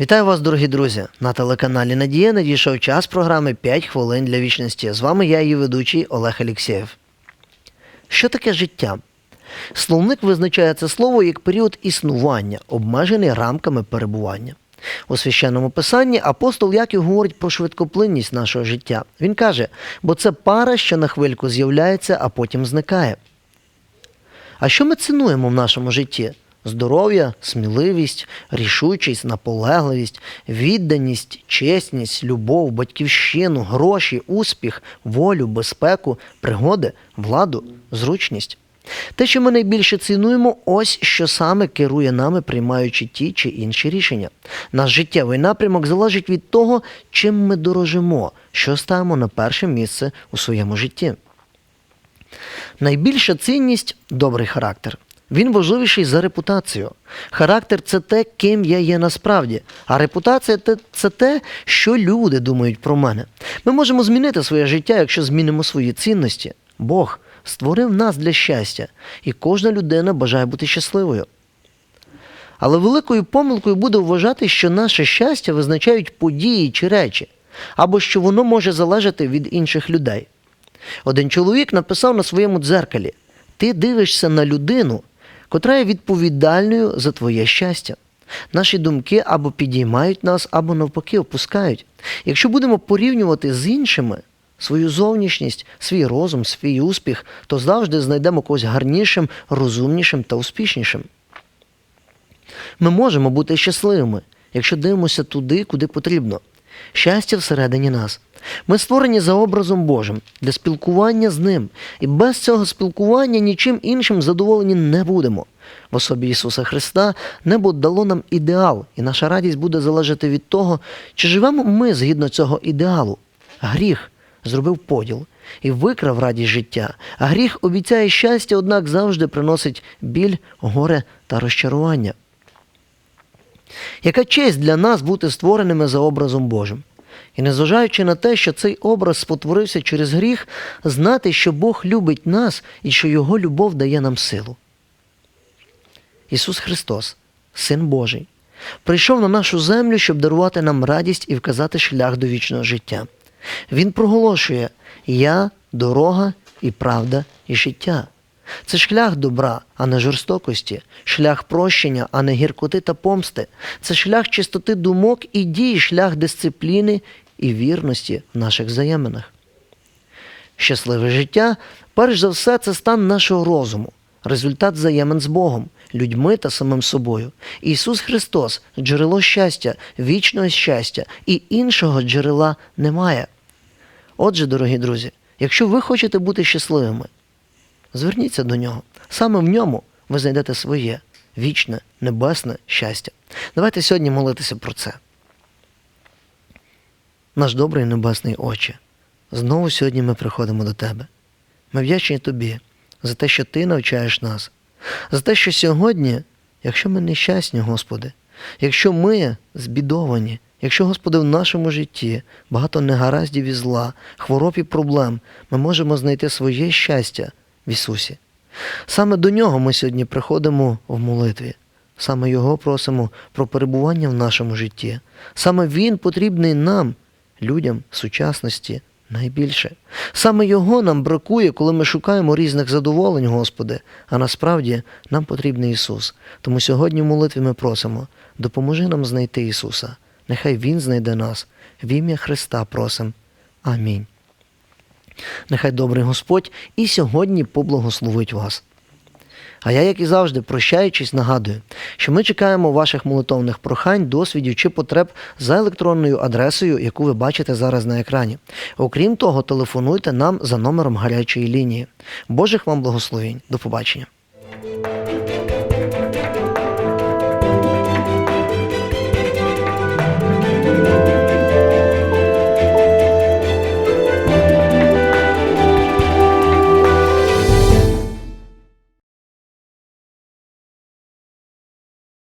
Вітаю вас, дорогі друзі! На телеканалі Надія надійшов час програми «5 хвилин для вічності. З вами я, її ведучий Олег Алєксєєв. Що таке життя? Словник визначає це слово як період існування, обмежений рамками перебування. У священному писанні апостол Яків говорить про швидкоплинність нашого життя. Він каже, бо це пара, що на хвильку з'являється, а потім зникає. А що ми цінуємо в нашому житті? Здоров'я, сміливість, рішучість, наполегливість, відданість, чесність, любов, батьківщину, гроші, успіх, волю, безпеку, пригоди, владу, зручність. Те, що ми найбільше цінуємо, ось що саме керує нами, приймаючи ті чи інші рішення. Наш життєвий напрямок залежить від того, чим ми дорожимо, що ставимо на перше місце у своєму житті. Найбільша цінність добрий характер. Він важливіший за репутацію. Характер це те, ким я є насправді, а репутація це те, що люди думають про мене. Ми можемо змінити своє життя, якщо змінимо свої цінності. Бог створив нас для щастя, і кожна людина бажає бути щасливою. Але великою помилкою буде вважати, що наше щастя визначають події чи речі, або що воно може залежати від інших людей. Один чоловік написав на своєму дзеркалі: ти дивишся на людину, котра є відповідальною за твоє щастя. Наші думки або підіймають нас, або навпаки опускають. Якщо будемо порівнювати з іншими свою зовнішність, свій розум, свій успіх, то завжди знайдемо когось гарнішим, розумнішим та успішнішим. Ми можемо бути щасливими, якщо дивимося туди, куди потрібно. Щастя всередині нас. Ми створені за образом Божим для спілкування з ним, і без цього спілкування нічим іншим задоволені не будемо. В особі Ісуса Христа небо дало нам ідеал, і наша радість буде залежати від того, чи живемо ми згідно цього ідеалу. Гріх зробив поділ і викрав радість життя, а гріх обіцяє щастя, однак завжди приносить біль, горе та розчарування. Яка честь для нас бути створеними за образом Божим? І незважаючи на те, що цей образ спотворився через гріх, знати, що Бог любить нас і що Його любов дає нам силу. Ісус Христос, Син Божий, прийшов на нашу землю, щоб дарувати нам радість і вказати шлях до вічного життя. Він проголошує Я дорога і правда і життя. Це шлях добра, а не жорстокості, шлях прощення, а не гіркоти та помсти. Це шлях чистоти думок і дій, шлях дисципліни і вірності в наших взаєминах. Щасливе життя, перш за все, це стан нашого розуму, результат взаємин з Богом, людьми та самим собою. Ісус Христос джерело щастя, вічного щастя, і іншого джерела немає. Отже, дорогі друзі, якщо ви хочете бути щасливими, зверніться до нього. Саме в ньому ви знайдете своє вічне, небесне щастя. Давайте сьогодні молитися про це. Наш добрий небесний Отче, знову сьогодні ми приходимо до Тебе. Ми вдячні Тобі за те, що Ти навчаєш нас, за те, що сьогодні, якщо ми нещасні, Господи, якщо ми збідовані, якщо, Господи, в нашому житті багато негараздів і зла, хвороб і проблем, ми можемо знайти своє щастя в Ісусі. Саме до Нього ми сьогодні приходимо в молитві. Саме Його просимо про перебування в нашому житті. Саме Він потрібний нам, людям сучасності, найбільше. Саме Його нам бракує, коли ми шукаємо різних задоволень, Господи, а насправді нам потрібний Ісус. Тому сьогодні в молитві ми просимо, допоможи нам знайти Ісуса. Нехай Він знайде нас. В ім'я Христа просим. Амінь. Нехай добрий Господь і сьогодні поблагословить вас. А я, як і завжди, прощаючись, нагадую, що ми чекаємо ваших молитовних прохань, досвідів чи потреб за електронною адресою, яку ви бачите зараз на екрані. Окрім того, телефонуйте нам за номером гарячої лінії. Божих вам благословень. До побачення.